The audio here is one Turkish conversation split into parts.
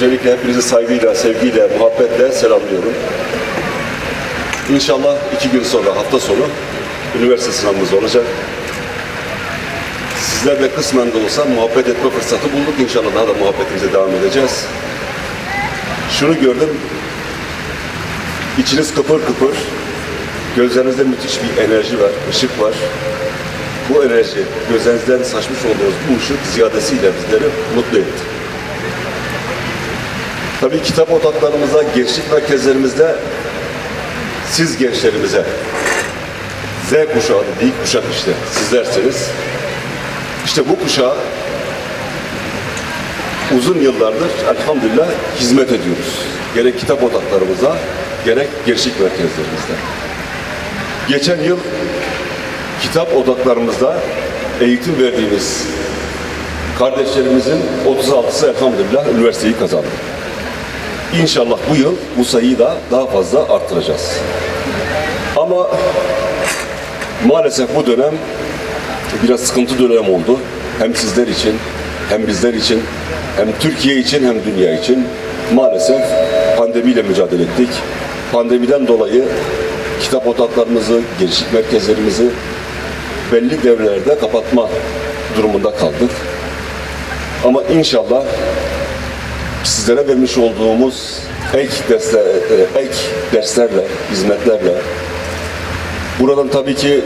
Öncelikle hepinizi saygıyla, sevgiyle, muhabbetle selamlıyorum. İnşallah iki gün sonra, hafta sonu üniversite sınavımız olacak. Sizlerle kısmen de olsa muhabbet etme fırsatı bulduk. İnşallah daha da muhabbetimize devam edeceğiz. Şunu gördüm, içiniz kıpır kıpır, gözlerinizde müthiş bir enerji var, ışık var. Bu enerji, gözlerinizden saçmış olduğunuz bu ışık ziyadesiyle bizleri mutlu etti. Tabii kitap odaklarımızda, gençlik merkezlerimizde siz gençlerimize Z kuşağı dediği kuşak işte sizlersiniz. İşte bu kuşağa uzun yıllardır elhamdülillah hizmet ediyoruz. Gerek kitap odaklarımızda, gerek gençlik merkezlerimizde. Geçen yıl kitap odaklarımızda eğitim verdiğimiz kardeşlerimizin 36'sı elhamdülillah üniversiteyi kazandı. İnşallah bu yıl bu sayıyı da daha fazla arttıracağız. Ama maalesef bu dönem biraz sıkıntı dönem oldu. Hem sizler için, hem bizler için, hem Türkiye için, hem dünya için. Maalesef pandemiyle mücadele ettik. Pandemiden dolayı kitap odaklarımızı, gençlik merkezlerimizi belli devrelerde kapatma durumunda kaldık. Ama inşallah sizlere vermiş olduğumuz ek dersler, e, ek derslerle, hizmetlerle buradan tabii ki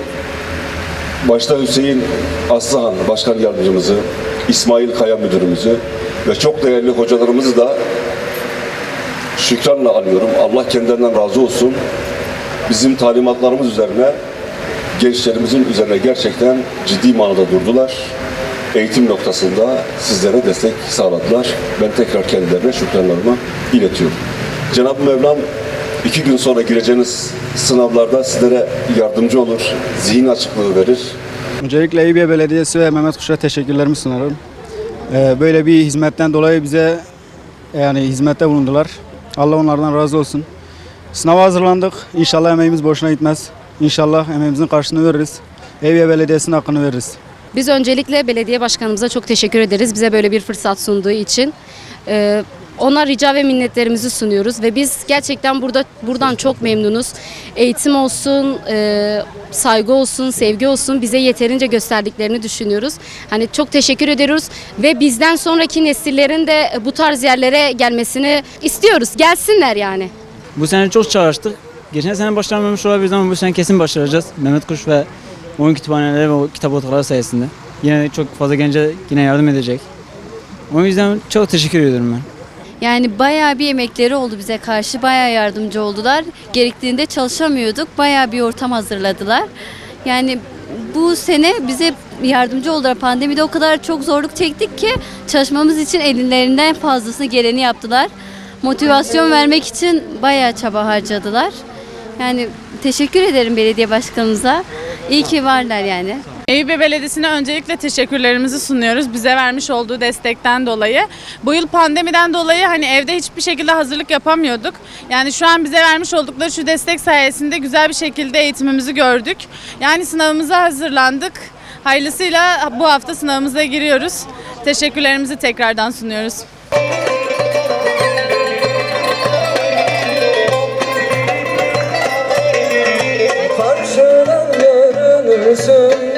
başta Hüseyin Aslıhan Başkan Yardımcımızı, İsmail Kaya Müdürümüzü ve çok değerli hocalarımızı da şükranla anıyorum. Allah kendilerinden razı olsun. Bizim talimatlarımız üzerine gençlerimizin üzerine gerçekten ciddi manada durdular. Eğitim noktasında sizlere destek sağladılar. Ben tekrar kendilerine şükranlarımı iletiyorum. Cenab-ı Mevlam iki gün sonra gireceğiniz sınavlarda sizlere yardımcı olur, zihin açıklığı verir. Öncelikle Eyüpiye Belediyesi ve Mehmet Kuş'a teşekkürlerimi sunarım. Ee, Böyle bir hizmetten dolayı bize yani hizmette bulundular. Allah onlardan razı olsun. Sınava hazırlandık. İnşallah emeğimiz boşuna gitmez. İnşallah emeğimizin karşılığını veririz. Eyüpiye Belediyesi'nin hakkını veririz. Biz öncelikle belediye başkanımıza çok teşekkür ederiz bize böyle bir fırsat sunduğu için. Ee, ona rica ve minnetlerimizi sunuyoruz ve biz gerçekten burada buradan çok memnunuz. Eğitim olsun, e, saygı olsun, sevgi olsun bize yeterince gösterdiklerini düşünüyoruz. Hani çok teşekkür ediyoruz ve bizden sonraki nesillerin de bu tarz yerlere gelmesini istiyoruz. Gelsinler yani. Bu sene çok çalıştık. Geçen sene başaramamış olabiliriz ama bu sene kesin başaracağız. Mehmet Kuş ve oyun kütüphaneleri ve kitap odaları sayesinde. Yine çok fazla gence yine yardım edecek. O yüzden çok teşekkür ediyorum ben. Yani bayağı bir emekleri oldu bize karşı, bayağı yardımcı oldular. Gerektiğinde çalışamıyorduk, bayağı bir ortam hazırladılar. Yani bu sene bize yardımcı oldular. Pandemide o kadar çok zorluk çektik ki çalışmamız için ellerinden fazlasını geleni yaptılar. Motivasyon vermek için bayağı çaba harcadılar. Yani teşekkür ederim belediye başkanımıza. İyi ki varlar yani. Eyüp Belediyesi'ne öncelikle teşekkürlerimizi sunuyoruz. Bize vermiş olduğu destekten dolayı. Bu yıl pandemiden dolayı hani evde hiçbir şekilde hazırlık yapamıyorduk. Yani şu an bize vermiş oldukları şu destek sayesinde güzel bir şekilde eğitimimizi gördük. Yani sınavımıza hazırlandık. Hayırlısıyla bu hafta sınavımıza giriyoruz. Teşekkürlerimizi tekrardan sunuyoruz. Resul